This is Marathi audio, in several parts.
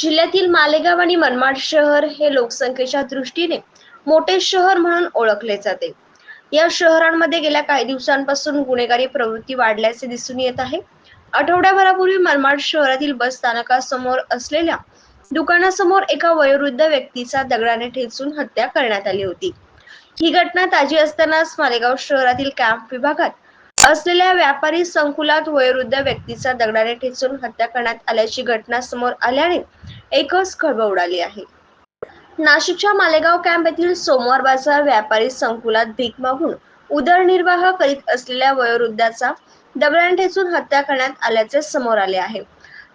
जिल्ह्यातील मालेगाव आणि मनमाड शहर हे लोकसंख्येच्या दृष्टीने मोठे शहर म्हणून ओळखले जाते. या शहरांमध्ये गेल्या काही दिवसांपासून गुन्हेगारी प्रवृत्ती वाढल्याचे दिसून येत आहे. आठवड्याभरापूर्वी मनमाड शहरातील बस स्थानकासमोर असलेल्या दुकानासमोर एका वयोवृद्ध व्यक्तीचा दगडाने ठेचून हत्या करण्यात आली होती. ही घटना ताजी असतानाच मालेगाव शहरातील कॅम्प विभागात असलेल्या व्यापारी संकुलात वयोवृद्ध व्यक्तीचा दगडाने ठेचून हत्या करण्यात आल्याची घटना समोर आल्याने एकच खळबळ उडाली आहे. नाशिकच्या मालेगाव कॅम्प येथील सोमवार बाजार व्यापारी संकुलात भीक मागून उदरनिर्वाह करीत असलेल्या वयोवृद्धाचा दगडाने ठेचून हत्या करण्यात आल्याचे समोर आले आहे.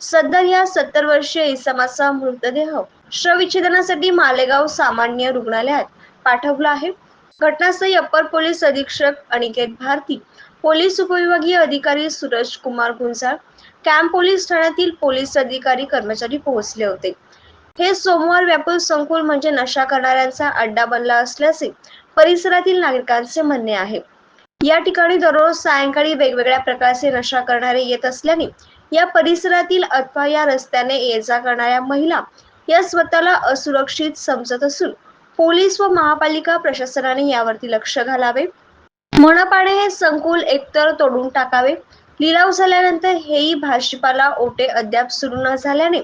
सदर या सत्तर वर्षीय इसमाचा मृतदेह शवविच्छेदनासाठी मालेगाव सामान्य रुग्णालयात पाठवला आहे. घटनास्थळी अप्पर पोलीस अधीक्षक अनिकेत भारती पोलीस उपविभागीय अधिकारी सूरज कुमार गुंजाळ कॅम्प पोलीस ठाण्यातील पोलीस अधिकारी कर्मचारी पोहोचले होते. हे सोमवार व्यापक संकुल म्हणजे नशा करणाऱ्यांचा अड्डा बनला असल्याचे परिसरातील नागरिकांचे म्हणणे आहे. या ठिकाणी दररोज सायंकाळी वेगवेगळ्या प्रकारचे नशा करणारे येत असल्याने या परिसरातील अथवा या रस्त्याने ये जा करणाऱ्या महिला या स्वतःला असुरक्षित समजत असून पोलीस व महापालिका प्रशासनाने यावरती लक्ष घालावे. मनपाने हे संकुल एकतर तोडून टाकावे. लिलाव झाल्यानंतर हेही भाजपाला ओटे अद्याप सुरू न झाल्याने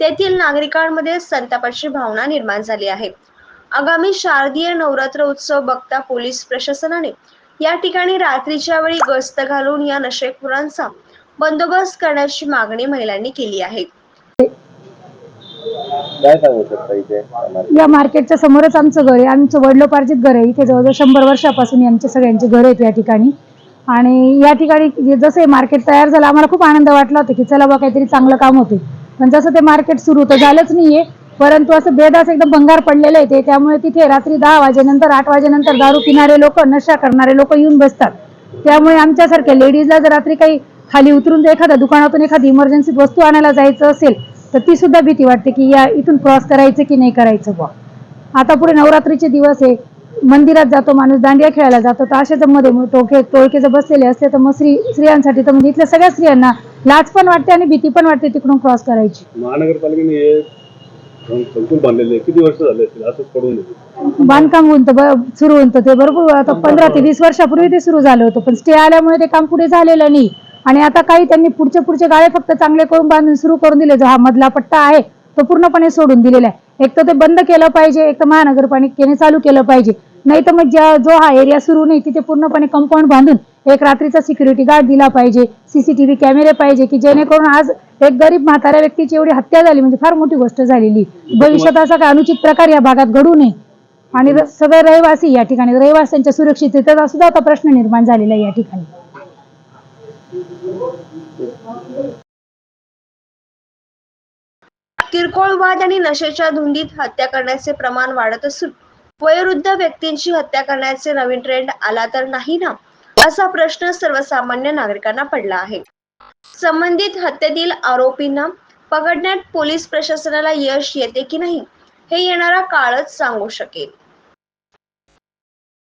तेथील नागरिकांमध्ये संतापाची भावना निर्माण झाली आहे. आगामी शारदीय नवरात्र उत्सव बघता पोलीस प्रशासनाने या ठिकाणी रात्रीच्या वेळी गस्त घालून या नशेखोरांचा बंदोबस्त करण्याची मागणी महिलांनी केली आहे. काय सांगू शकता इथे? या मार्केटच्या समोरच आमचं घर आहे. आमचं वडिलोपार्जित घर आहे. इथे जवळजवळ शंभर वर्षापासून यांचे सगळ्यांचे घर आहेत या ठिकाणी. आणि या ठिकाणी जसं हे मार्केट तयार झालं आम्हाला खूप आनंद वाटला होता की चला बा काहीतरी चांगलं काम होते पण जसं ते मार्केट सुरू तर झालंच नाहीये. परंतु असं बेदास एकदम भंगार पडलेलं आहे ते. त्यामुळे तिथे रात्री दहा वाजेनंतर आठ वाजेनंतर दारू पिणारे लोक नशा करणारे लोक येऊन बसतात. त्यामुळे आमच्यासारख्या लेडीजला जर रात्री काही खाली उतरून जर एखाद्या दुकानातून एखादी इमर्जन्सी वस्तू आणायला जायचं असेल तर ती सुद्धा भीती वाटते की या इथून क्रॉस करायचं की नाही करायचं बुवा. आता पुढे नवरात्रीचे दिवस आहे. मंदिरात जातो माणूस दांडिया खेळायला जातो. तर अशाच मध्ये मग टोके टोळके जर बसलेले असते तर मग स्त्री स्त्रियांसाठी तर म्हणजे इथल्या सगळ्या स्त्रियांना लाज पण वाटते आणि भीती पण वाटते तिकडून क्रॉस करायची. महानगरपालिकेने हे संकुल बांधलेले किती वर्ष झाले असतील? असंच पडून आहे. बांधकाम होऊन तर ब- सुरू तर ते बरोबर आता पंधरा ते वीस वर्षापूर्वी ते सुरू झालं होतं. पण स्टे आल्यामुळे ते काम पुढे झालेलं नाही. आणि आता काही त्यांनी पुढचे पुढचे गाळे फक्त चांगले करून बांधून सुरू करून दिले. जो हा मधला पट्टा आहे तो पूर्णपणे सोडून दिलेला आहे. एक तर ते बंद केलं पाहिजे एक तर महानगरपालिकेने चालू केलं पाहिजे. नाही तर मग ज्या जो हा एरिया सुरू नाही तिथे पूर्णपणे कंपाऊंड बांधून एक रात्रीचा सिक्युरिटी गार्ड दिला पाहिजे सीसीटीव्ही कॅमेरे पाहिजे की जेणेकरून आज एक गरीब म्हाताऱ्या व्यक्तीची एवढी हत्या झाली म्हणजे फार मोठी गोष्ट झालेली. भविष्यात असा काय अनुचित प्रकार या भागात घडू नये. आणि सगळे रहिवासी या ठिकाणी रहिवाशांच्या सुरक्षिततेचा सुद्धा आता प्रश्न निर्माण झालेला आहे या ठिकाणी. किरकोळ वाद आणि नशेच्या धुंदीत हत्या करण्याचे प्रमाण वाढत असून वयोवृद्ध व्यक्तींची हत्या करण्याचे नवीन ट्रेंड आला तर नाही ना? असा प्रश्न सर्वसामान्य नागरिकांना पडला आहे. संबंधित हत्येतील आरोपींना पकडण्यात पोलीस प्रशासनाला यश येते की नाही हे येणारा काळच सांगू शकेल.